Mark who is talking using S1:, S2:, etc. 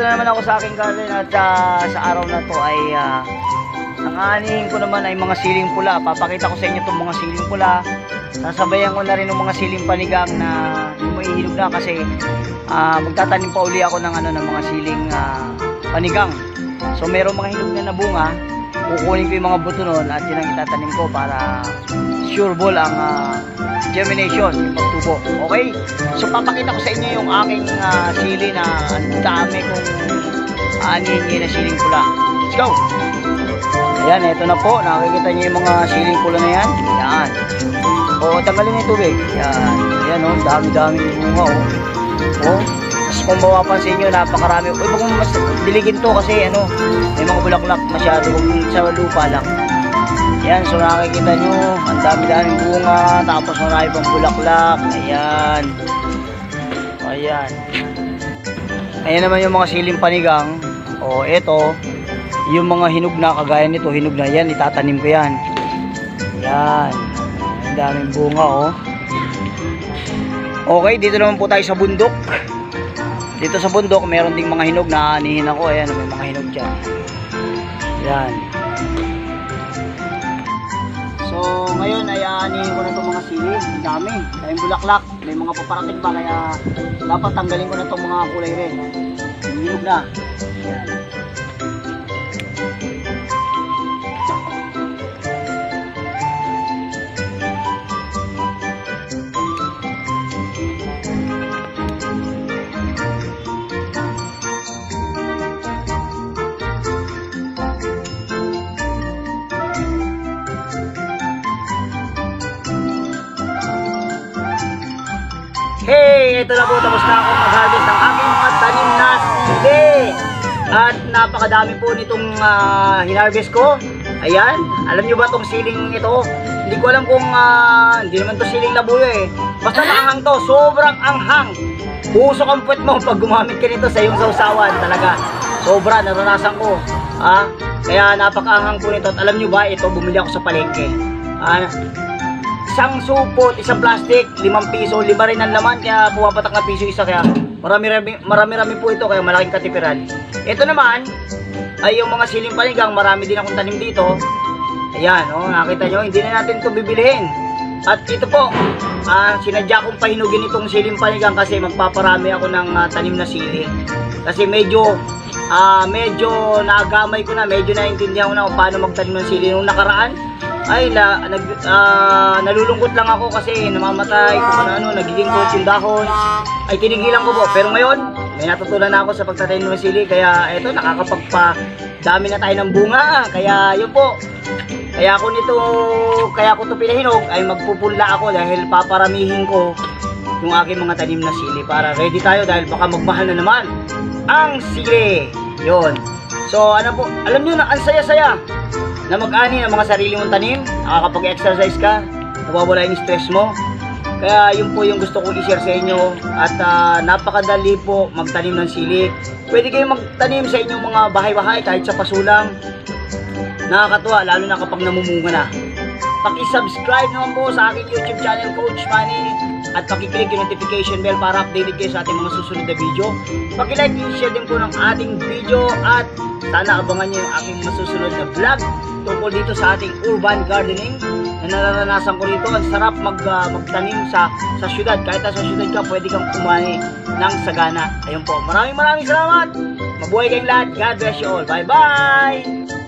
S1: naman ako sa aking garden at ah, sa araw na to ay ah, ang aanihin ko naman ay mga siling pula. Papakita ko sa inyo itong mga siling pula. Sasabayan ko na rin ng mga siling panigang na may hinog na kasi ah, magtatanim pa uli ako ng ano ng mga siling ah, panigang. So meron mga hinog na na bunga, kukunin ko yung mga buto nun at yun ang itatanim ko para sure ball ang ah, germination, yung pagtubo. Okay? So papakita ko sa inyo yung aking ah, sili na ang dami kong aanihin na siling pula. Let's go! Ayan, eto na po. Nakikita niyo yung mga siling pula na yan. Yan. O, tanggalin yung tubig. Yan. Yan, oh. Dami-dami yung bunga, oh. Oh. Tapos kung mapapansin nyo, napakarami. Uy, wag mo mas diligin to kasi, ano, may mga bulaklak masyado. Huwag sa lupa lang. Yan, so nakikita nyo, ang dami-daming bunga. Tapos marami pang bulaklak. Ayan. Ayan. Ayan naman yung mga siling panigang. O, eto, yung mga hinog na kagaya nito, hinog na yan, itatanim ko yan. Yan. Ang daming bunga, oh. Okay, dito naman po tayo sa bundok. Dito sa bundok, meron ding mga hinog na anihin ako. Ayan, may mga hinog dyan. Yan. So, ngayon ay aanihin ko na itong mga sili. Ang dami. Kaya bulaklak. May mga paparating pa. Kaya dapat tanggalin ko na itong mga kulay. Yung hinog na. Yan. Hey! Ito na po, tapos na ako mag-harvest ng aking mga tanim na sili. At napakadami po nitong ah, hinarvest ko. Ayan, alam nyo ba tong siling ito? Hindi ko alam kung, ah, hindi naman to siling labuyo eh. Basta maanghang to, sobrang anghang. Usok ang puwet mo pag gumamit ka nito sa iyong sausawan talaga. Sobra, naranasan ko. Ah, kaya napakaanghang po nito. At alam nyo ba, ito bumili ako sa palengke. Ah, isang supot, isang plastic, limang piso, lima rin ang laman, kaya pumapatak na piso isa, kaya marami-rami, marami-rami po ito, kaya malaking katipiran. Ito naman, ay yung mga siling panigang, marami din akong tanim dito. Ayan, oh, nakita nyo, hindi na natin ito bibilihin. At ito po, ah, sinadya kong pahinugin itong siling panigang kasi magpaparami ako ng ah, tanim na sili. Kasi medyo, ah, medyo nagamay ko na, medyo naintindihan ko na kung paano magtanim ng sili nung nakaraan ay na, nag, ah, nalulungkot lang ako kasi namamatay kung ano, ano nagiging gold yung dahon. Ay tinigilan ko po. Pero ngayon may natutunan na ako sa pagtatanim ng sili kaya eto nakakapagpa dami na tayo ng bunga. Kaya yun po. Kaya ako nito kaya ko to pinahinog ay magpupunla ako dahil paparamihin ko yung aking mga tanim na sili para ready tayo dahil baka magmahal na naman ang sili. Yon so ano po alam nyo na ang saya-saya na mag-ani ng mga sarili mong tanim, nakakapag-exercise ka, nawawala yung stress mo. Kaya yun po yung gusto kong i-share sa inyo at ah, napakadali po magtanim ng sili. Pwede kayong magtanim sa inyong mga bahay-bahay kahit sa pasulang. Nakakatuwa lalo na kapag namumunga na. Paki-subscribe naman po sa aking YouTube channel Coach Manny at paki-click yung notification bell para updated kayo sa ating mga susunod na video. Paki-like and share din po ng ating video at sana abangan nyo yung aking masusunod na vlog tungkol dito sa ating urban gardening na nararanasan ko rito. Ang sarap mag, ah, magtanim sa sa syudad. Kahit nasa syudad ka, pwede kang kumani ng sagana. Ayun po. Maraming maraming salamat. Mabuhay kayong lahat. God bless you all. Bye-bye!